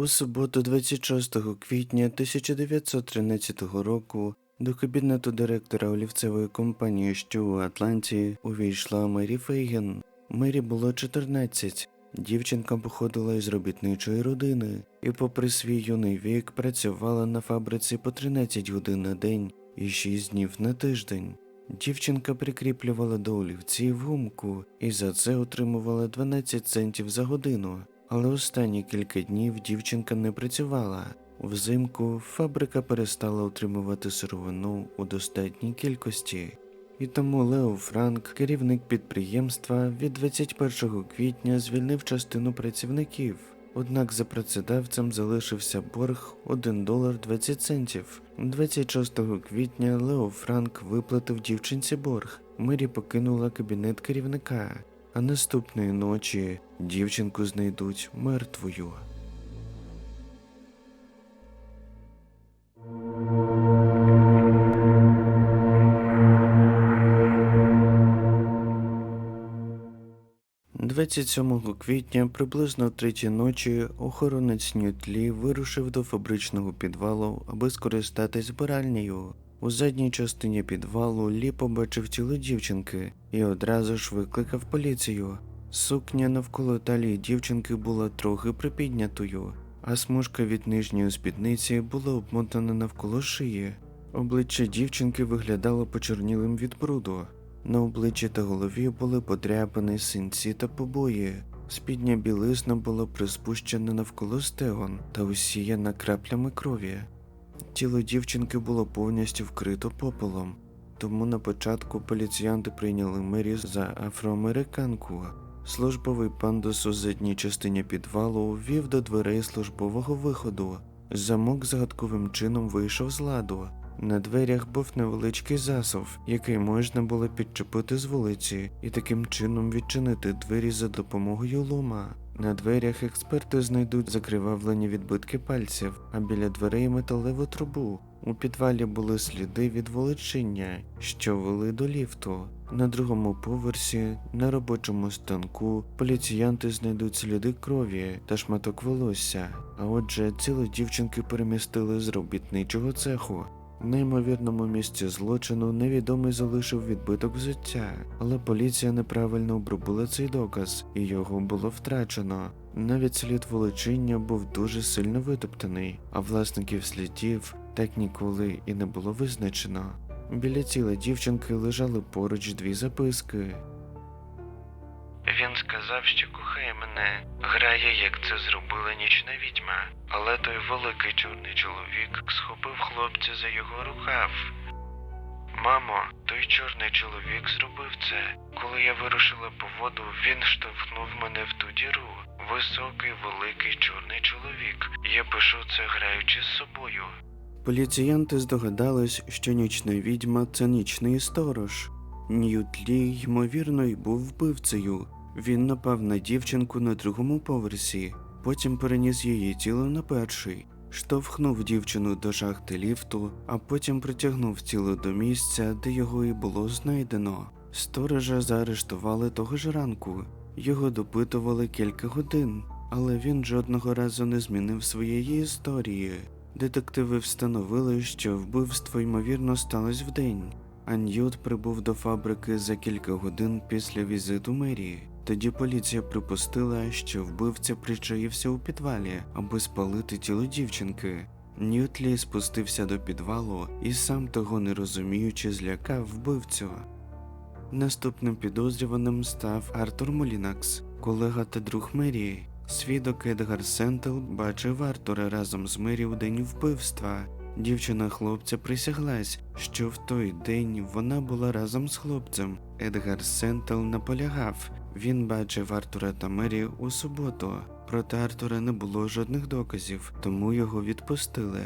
У суботу, 26 квітня 1913 року, до кабінету директора олівцевої компанії, що у Атланті, увійшла Мері Фейген. Мері було 14. Дівчинка походила із робітничої родини і, попри свій юний вік, працювала на фабриці по 13 годин на день і 6 днів на тиждень. Дівчинка прикріплювала до олівців гумку і за це отримувала 12 центів за годину. Але останні кілька днів дівчинка не працювала. Взимку фабрика перестала отримувати сировину у достатній кількості. І тому Лео Франк, керівник підприємства, від 21 квітня звільнив частину працівників. Однак за працедавцем залишився борг 1 долар 20 центів. 26 квітня Лео Франк виплатив дівчинці борг. Мері покинула кабінет керівника, а наступної ночі дівчинку знайдуть мертвою. – 27 квітня, приблизно о третій ночі, охоронець Ньютлі вирушив до фабричного підвалу, аби скористатись збиральнею. У задній частині підвалу Лі побачив тіло дівчинки і одразу ж викликав поліцію. Сукня навколо талії дівчинки була трохи припіднятою, а смужка від нижньої спідниці була обмотана навколо шиї. Обличчя дівчинки виглядало почорнілим від бруду. На обличчі та голові були подряпані синці та побої. Спідня білизна була приспущена навколо стегон та усіяна краплями крові. Тіло дівчинки було повністю вкрито попелом, тому на початку поліціянти прийняли Мері за афроамериканку. Службовий пандус у задній частині підвалу вів до дверей службового виходу. Замок загадковим чином вийшов з ладу. На дверях був невеличкий засов, який можна було підчепити з вулиці, і таким чином відчинити двері за допомогою лома. На дверях експерти знайдуть закривавлені відбитки пальців, а біля дверей металеву трубу. У підвалі були сліди від волочиння, що вели до ліфту. На другому поверсі, на робочому станку, поліціянти знайдуть сліди крові та шматок волосся. А отже, тіло дівчинки перемістили з робітничого цеху. Неймовірному місці злочину невідомий залишив відбиток взуття, але поліція неправильно обробила цей доказ, і його було втрачено. Навіть слід волочиння був дуже сильно витоптаний, а власників слідів так ніколи і не було визначено. Біля тіла дівчинки лежали поруч дві записки. Він сказав, що кохає мене, грає, як це зробила нічна відьма, але той великий чорний чоловік схопив хлопця за його рукав. Мамо, той чорний чоловік зробив це. Коли я вирушила по воду, він штовхнув мене в ту діру. Високий, великий чорний чоловік. Я пишу це граючи з собою. Поліціянти здогадались, що нічна відьма це нічний сторож. Ньют Лі, ймовірно, й був вбивцею. Він напав на дівчинку на другому поверсі, потім переніс її тіло на перший, штовхнув дівчину до шахти ліфту, а потім притягнув тіло до місця, де його і було знайдено. Сторожа заарештували того ж ранку. Його допитували кілька годин, але він жодного разу не змінив своєї історії. Детективи встановили, що вбивство ймовірно сталося вдень, а Ньют прибув до фабрики за кілька годин після візиту мерії. Тоді поліція припустила, що вбивця причаївся у підвалі, аби спалити тіло дівчинки. Ньютлі спустився до підвалу і сам того не розуміючи, злякав вбивцю. Наступним підозрюваним став Артур Молінакс, колега та друг Мерії. Свідок Едгар Сентел бачив Артура разом з Мері у день вбивства. Дівчина хлопця присяглась, що в той день вона була разом з хлопцем. Едгар Сентел наполягав. Він бачив Артура та Мері у суботу. Проти Артура не було жодних доказів, тому його відпустили.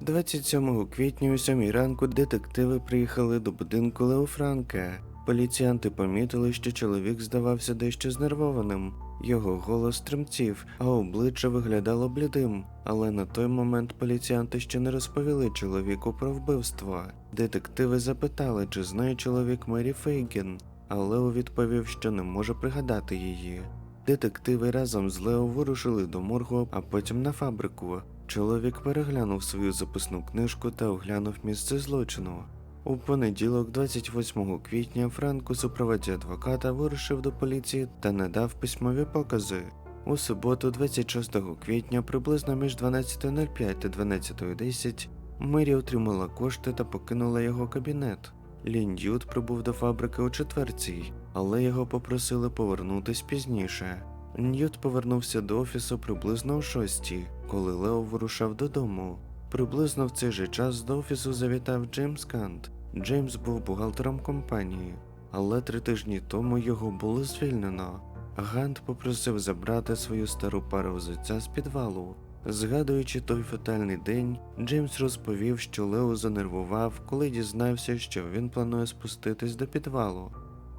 27 квітня о 7 ранку детективи приїхали до будинку Лео Франка. Поліціянти помітили, що чоловік здавався дещо знервованим. Його голос тремтів, а обличчя виглядало блідим. Але на той момент поліціянти ще не розповіли чоловіку про вбивство. Детективи запитали, чи знає чоловік Мері Фейген, а Лео відповів, що не може пригадати її. Детективи разом з Лео вирушили до моргу, а потім на фабрику. Чоловік переглянув свою записну книжку та оглянув місце злочину. У понеділок, 28 квітня, Франк у супроводі адвоката вирушив до поліції та надав письмові покази. У суботу, 26 квітня, приблизно між 12.05 та 12.10, Мері отримала кошти та покинула його кабінет. Лін Д'ют прибув до фабрики о четвертій, але його попросили повернутись пізніше. Ньют повернувся до офісу приблизно о шостій, коли Лео вирушав додому. Приблизно в цей же час до офісу завітав Джеймс Кант. Джеймс був бухгалтером компанії, але три тижні тому його було звільнено. Гант попросив забрати свою стару пару взуття з підвалу. Згадуючи той фатальний день, Джеймс розповів, що Лео занервував, коли дізнався, що він планує спуститись до підвалу.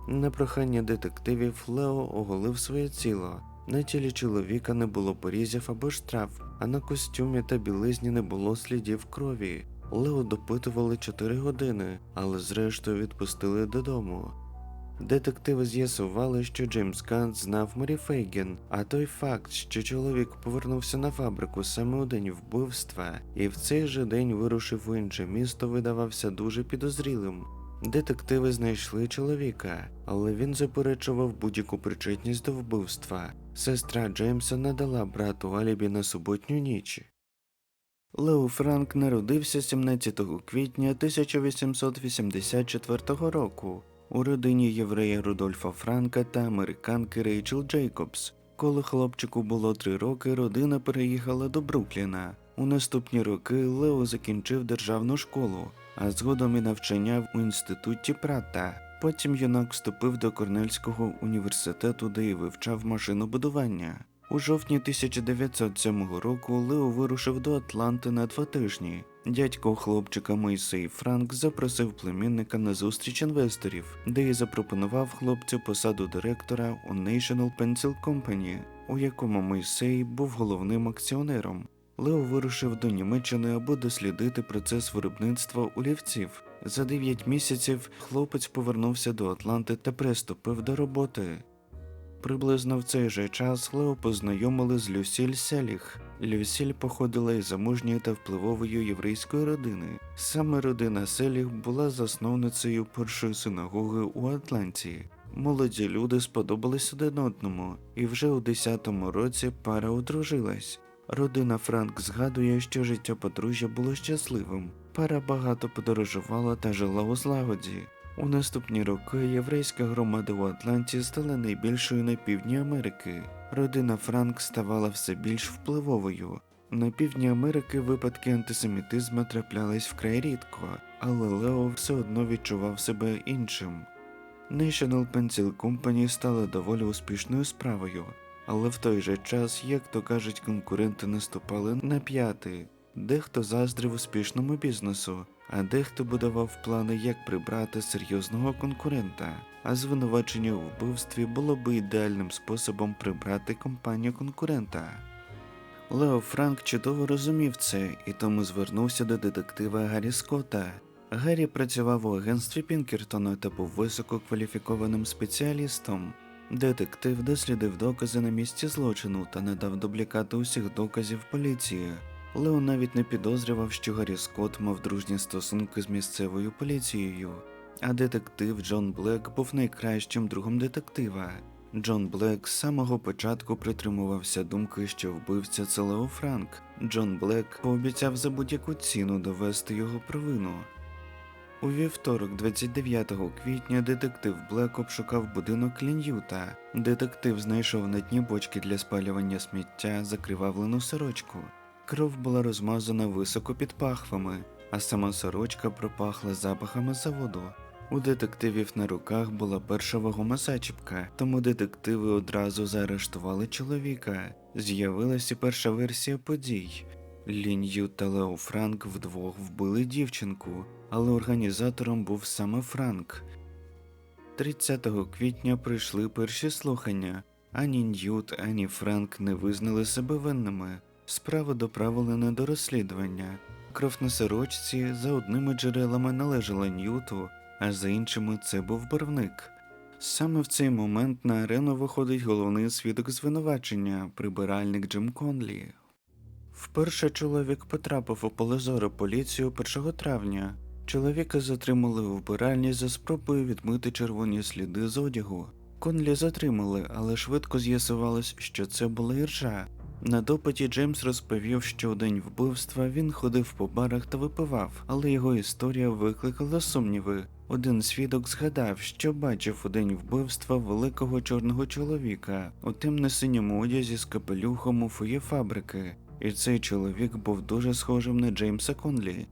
На прохання детективів Лео оголив своє тіло. На тілі чоловіка не було порізів або штраф, а на костюмі та білизні не було слідів крові. Лео допитували 4 години, але зрештою відпустили додому. Детективи з'ясували, що Джеймс Кант знав Мері Фейген, а той факт, що чоловік повернувся на фабрику саме у день вбивства, і в цей же день вирушив у інше місто, видавався дуже підозрілим. Детективи знайшли чоловіка, але він заперечував будь-яку причетність до вбивства. Сестра Джеймса надала брату алібі на суботню ніч. Лео Франк народився 17 квітня 1884 року у родині єврея Рудольфа Франка та американки Рейчел Джейкобс. Коли хлопчику було три роки, родина переїхала до Брукліна. У наступні роки Лео закінчив державну школу, а згодом і навчання в інституті Пратта. Потім юнак вступив до Корнельського університету, де і вивчав машинобудування. У жовтні 1907 року Лео вирушив до Атланти на два тижні. Дядько хлопчика Мойсей Франк запросив племінника на зустріч інвесторів, де й запропонував хлопцю посаду директора у National Pencil Company, у якому Мойсей був головним акціонером. Лео вирушив до Німеччини, аби дослідити процес виробництва олівців. За 9 місяців хлопець повернувся до Атланти та приступив до роботи. Приблизно в цей же час Лео познайомили з Люсіль Селіх. Люсіль походила із заможньої та впливової єврейської родини. Саме родина Селіх була засновницею першої синагоги у Атланті. Молоді люди сподобались один одному, і вже у 10-му році пара одружилась. Родина Франк згадує, що життя подружжя було щасливим. Пара багато подорожувала та жила у злагоді. У наступні роки єврейська громада у Атланті стала найбільшою на півдні Америки. Родина Франк ставала все більш впливовою. На півдні Америки випадки антисемітизму траплялись вкрай рідко, але Лео все одно відчував себе іншим. National Pencil Company стала доволі успішною справою, але в той же час, як то кажуть, конкуренти наступали на п'яти. Дехто заздрив успішному бізнесу, а дехто будував плани, як прибрати серйозного конкурента. А звинувачення у вбивстві було би ідеальним способом прибрати компанію конкурента. Лео Франк чудово розумів це і тому звернувся до детектива Гаррі Скотта. Гаррі працював у агентстві Пінкертона та був висококваліфікованим спеціалістом. Детектив дослідив докази на місці злочину та надав дублікати усіх доказів поліції. Лео навіть не підозрював, що Гаррі Скотт мав дружні стосунки з місцевою поліцією, а детектив Джон Блек був найкращим другом детектива. Джон Блек з самого початку притримувався думки, що вбивця це Лео Франк. Джон Блек пообіцяв за будь-яку ціну довести його провину. У вівторок, 29 квітня, детектив Блек обшукав будинок Лін'юта. Детектив знайшов на дні бочки для спалювання сміття закривавлену сорочку. Кров була розмазана високо під пахвами, а сама сорочка пропахла запахами заводу. У детективів на руках була перша вагома зачіпка, тому детективи одразу заарештували чоловіка. З'явилася перша версія подій. Лінью та Лео Франк вдвох вбили дівчинку, але організатором був саме Франк. 30 квітня прийшли перші слухання. Ані Ньют, ані Франк не визнали себе винними. Справа доправлена до розслідування. Кров на сорочці за одними джерелами належала Ньюту, а за іншими це був барвник. Саме в цей момент на арену виходить головний свідок звинувачення, прибиральник Джим Конлі. Вперше чоловік потрапив у поле зору поліцію 1 травня. Чоловіка затримали у вбиральні за спробою відмити червоні сліди з одягу. Конлі затримали, але швидко з'ясувалось, що це була іржа. На допиті Джеймс розповів, що у день вбивства він ходив по барах та випивав, але його історія викликала сумніви. Один свідок згадав, що бачив у день вбивства великого чорного чоловіка у темно-синьому одязі з капелюхом у фоє фабрики, і цей чоловік був дуже схожим на Джеймса Конлі.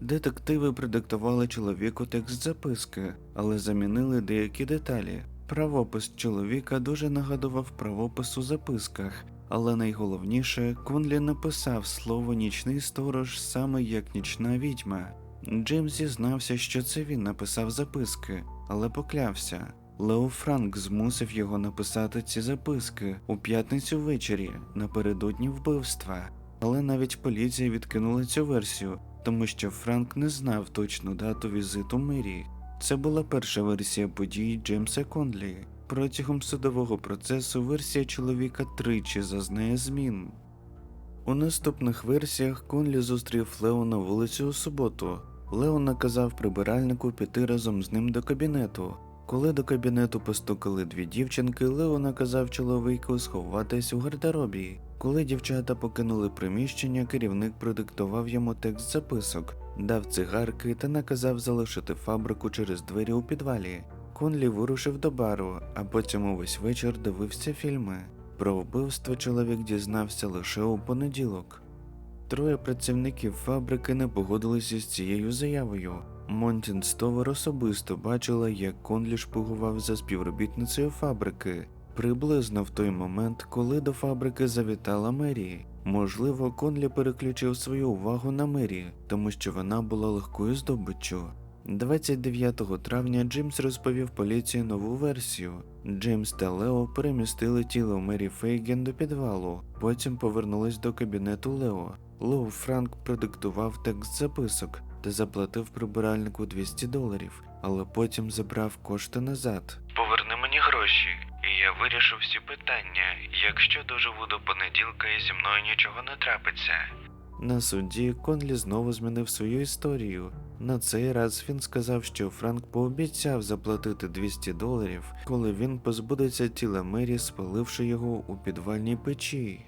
Детективи продиктували чоловіку текст записки, але замінили деякі деталі. Правопис чоловіка дуже нагадував правопис у записках, але найголовніше Конлі написав слово нічний сторож саме як нічна відьма. Джеймс зізнався, що це він написав записки, але поклявся. Лео Франк змусив його написати ці записки у п'ятницю ввечері напередодні вбивства. Але навіть поліція відкинула цю версію, тому що Франк не знав точну дату візиту Мері. Це була перша версія подій Джеймса Конлі. Протягом судового процесу версія чоловіка тричі зазнає змін. У наступних версіях Конлі зустрів Лео на вулиці у суботу. Лео наказав прибиральнику піти разом з ним до кабінету. Коли до кабінету постукали дві дівчинки, Лео наказав чоловіку сховатись у гардеробі. Коли дівчата покинули приміщення, керівник продиктував йому текст записок, дав цигарки та наказав залишити фабрику через двері у підвалі. Конлі вирушив до бару, а потім увесь вечір дивився фільми. Про вбивство чоловік дізнався лише у понеділок. Троє працівників фабрики не погодилися з цією заявою. Монтін Стовер особисто бачила, як Конлі шпигував за співробітницею фабрики, приблизно в той момент, коли до фабрики завітала Мері. Можливо, Конлі переключив свою увагу на Мері, тому що вона була легкою здобиччю. 29 травня Джеймс розповів поліції нову версію. Джеймс та Лео перемістили тіло Мері Фейген до підвалу, потім повернулись до кабінету Лео. Лео Франк продиктував текст записок та заплатив прибиральнику 200 доларів, але потім забрав кошти назад. Поверни мені гроші, і я вирішу всі питання, якщо доживу до понеділка і зі мною нічого не трапиться. На суді Конлі знову змінив свою історію. На цей раз він сказав, що Франк пообіцяв заплатити 200 доларів, коли він позбудеться тіла Мері, спаливши його у підвальній печі.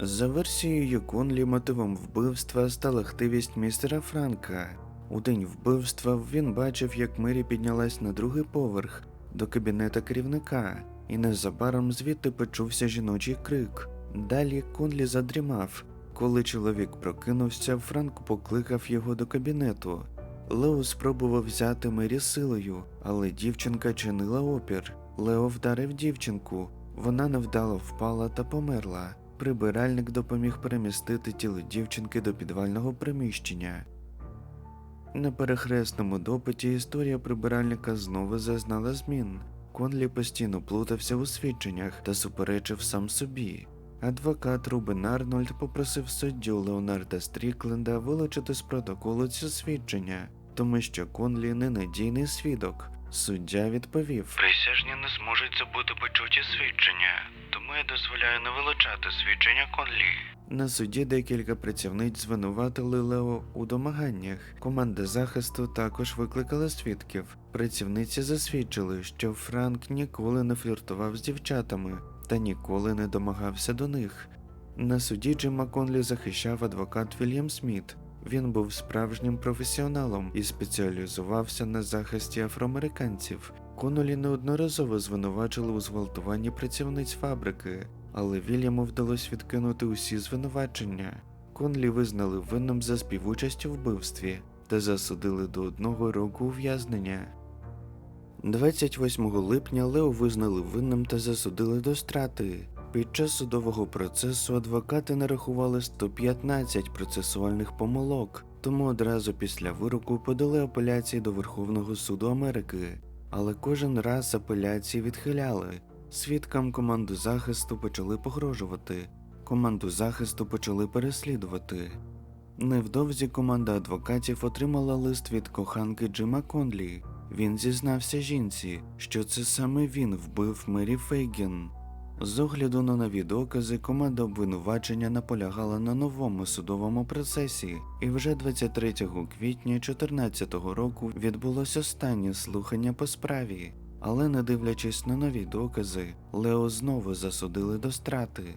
За версією Конлі мотивом вбивства стала хтивість містера Франка. У день вбивства він бачив, як Мері піднялась на другий поверх до кабінета керівника, і незабаром звідти почувся жіночий крик. Далі Конлі задрімав. Коли чоловік прокинувся, Франк покликав його до кабінету. Лео спробував взяти Мері силою, але дівчинка чинила опір. Лео вдарив дівчинку. Вона невдало впала та померла. Прибиральник допоміг перемістити тіло дівчинки до підвального приміщення. На перехресному допиті історія прибиральника знову зазнала змін. Конлі постійно плутався у свідченнях та суперечив сам собі. Адвокат Рубен Арнольд попросив суддю Леонарда Стрікленда вилучити з протоколу ці свідчення, тому що Конлі ненадійний свідок. Суддя відповів: Присяжні не зможуть забути почуті свідчення, тому я дозволяю не вилучати свідчення Конлі. На суді декілька працівниць звинуватили Лео у домаганнях. Команда захисту також викликала свідків. Працівниці засвідчили, що Франк ніколи не фліртував з дівчатами та ніколи не домагався до них. На суді Джима Конлі захищав адвокат Вільям Сміт. Він був справжнім професіоналом і спеціалізувався на захисті афроамериканців. Конолі неодноразово звинувачили у зґвалтуванні працівниць фабрики, але Вільяму вдалося відкинути усі звинувачення. Конлі визнали винним за співучасть у вбивстві та засудили до одного року ув'язнення. 28 липня Лео визнали винним та засудили до страти. Під час судового процесу адвокати нарахували 115 процесуальних помилок, тому одразу після вироку подали апеляції до Верховного суду Америки. Але кожен раз апеляції відхиляли. Свідкам команду захисту почали погрожувати. Команду захисту почали переслідувати. Невдовзі команда адвокатів отримала лист від коханки Джима Конлі. Він зізнався жінці, що це саме він вбив Мері Фейген. З огляду на нові докази, команда обвинувачення наполягала на новому судовому процесі, і вже 23 квітня 2014 року відбулось останнє слухання по справі. Але не дивлячись на нові докази, Лео знову засудили до страти.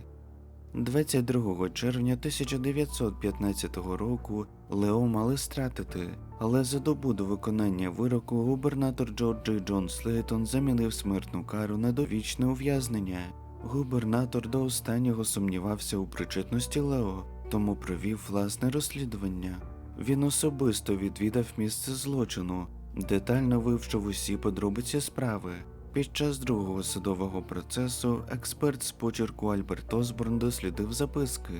22 червня 1915 року Лео мали стратити, але за добу до виконання вироку губернатор Джорджі Джон Слейтон замінив смертну кару на довічне ув'язнення. Губернатор до останнього сумнівався у причетності Лео, тому провів власне розслідування. Він особисто відвідав місце злочину, детально вивчив усі подробиці справи. Під час другого судового процесу експерт з почерку Альберт Осборн дослідив записки.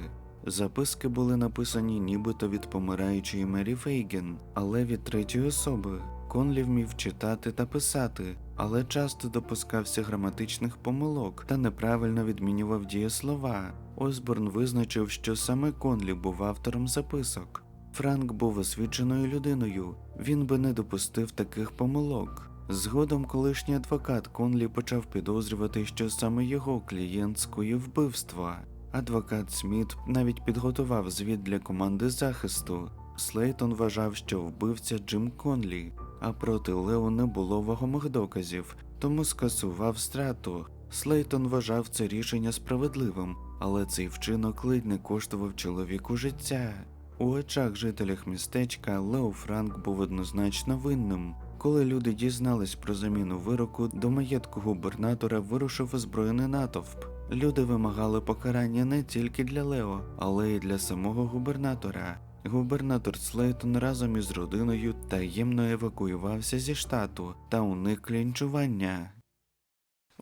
Записки були написані нібито від помираючої Мері Фейген, але від третьої особи. Конлі вмів читати та писати, але часто допускався граматичних помилок та неправильно відмінював дієслова. Осборн визначив, що саме Конлі був автором записок. Франк був освіченою людиною, він би не допустив таких помилок. Згодом колишній адвокат Конлі почав підозрювати, що саме його клієнт скоїв вбивства. Адвокат Сміт навіть підготував звіт для команди захисту. Слейтон вважав, що вбивця Джим Конлі, а проти Лео не було вагомих доказів, тому скасував страту. Слейтон вважав це рішення справедливим, але цей вчинок ледь не коштував чоловіку життя. У очах жителях містечка Лео Франк був однозначно винним. Коли люди дізнались про заміну вироку, до маєтку губернатора вирушив озброєний натовп. Люди вимагали покарання не тільки для Лео, але й для самого губернатора. Губернатор Слейтон разом із родиною таємно евакуювався зі штату та уник лінчування.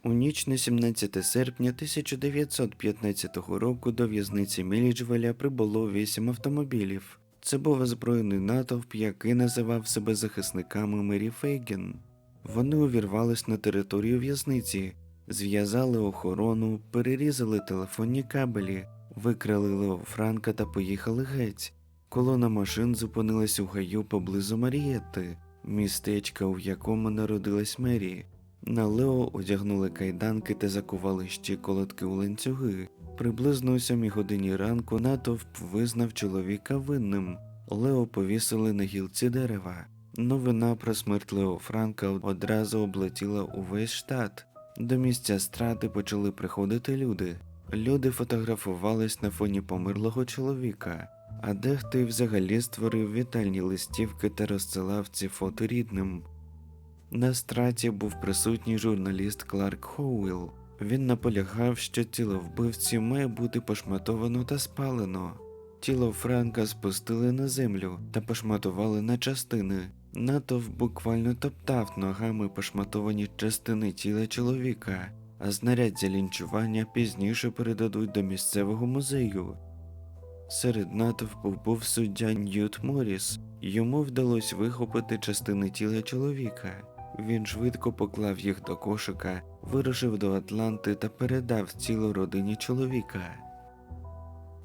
У ніч на 17 серпня 1915 року до в'язниці Міліджвеля прибуло вісім автомобілів. Це був озброєний натовп, який називав себе захисниками Мері Фейген. Вони увірвались на територію в'язниці, зв'язали охорону, перерізали телефонні кабелі, викрали Лео Франка та поїхали геть. Колона машин зупинилась у гаю поблизу Марієти, містечка, у якому народилась Мері. На Лео одягнули кайданки та закували щиколотки у ланцюги. Приблизно о сьомій годині ранку натовп визнав чоловіка винним. Лео повісили на гілці дерева. Новина про смерть Лео Франка одразу облетіла увесь штат. До місця страти почали приходити люди. Люди фотографувались на фоні померлого чоловіка, а дехто й взагалі створив вітальні листівки та розсилав ці фото рідним. На страті був присутній журналіст Кларк Хоуіл. Він наполягав, що тіло вбивці має бути пошматовано та спалено. Тіло Франка спустили на землю та пошматували на частини. Натовп буквально топтав ногами пошматовані частини тіла чоловіка, а знаряддя лінчування пізніше передадуть до місцевого музею. Серед натовпу був суддя Ньют Моріс. Йому вдалося вихопити частини тіла чоловіка. Він швидко поклав їх до кошика, вирушив до Атланти та передав тіло родині чоловіка.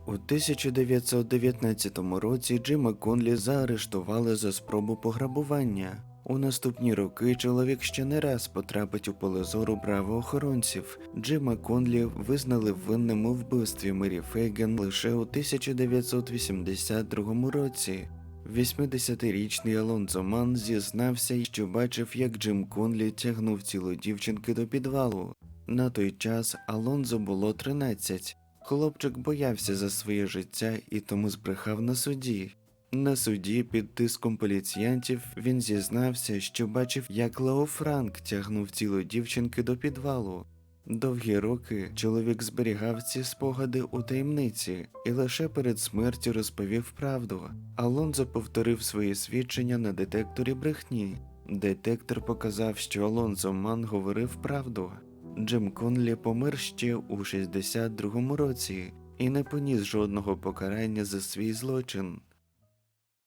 У 1919 році Джима Конлі заарештували за спробу пограбування. У наступні роки чоловік ще не раз потрапить у поле зору правоохоронців. Джима Конлі визнали винним у вбивстві Мері Фейген лише у 1982 році. 80-річний Алонзо Ман зізнався, що бачив, як Джим Конлі тягнув тіло дівчинки до підвалу. На той час Алонзо було 13. Хлопчик боявся за своє життя і тому збрехав на суді. На суді під тиском поліціянтів він зізнався, що бачив, як Лео Франк тягнув тіло дівчинки до підвалу. Довгі роки чоловік зберігав ці спогади у таємниці і лише перед смертю розповів правду. Алонзо повторив свої свідчення на детекторі брехні. Детектор показав, що Алонзо Ман говорив правду. Джим Конлі помер ще у 62-му році і не поніс жодного покарання за свій злочин.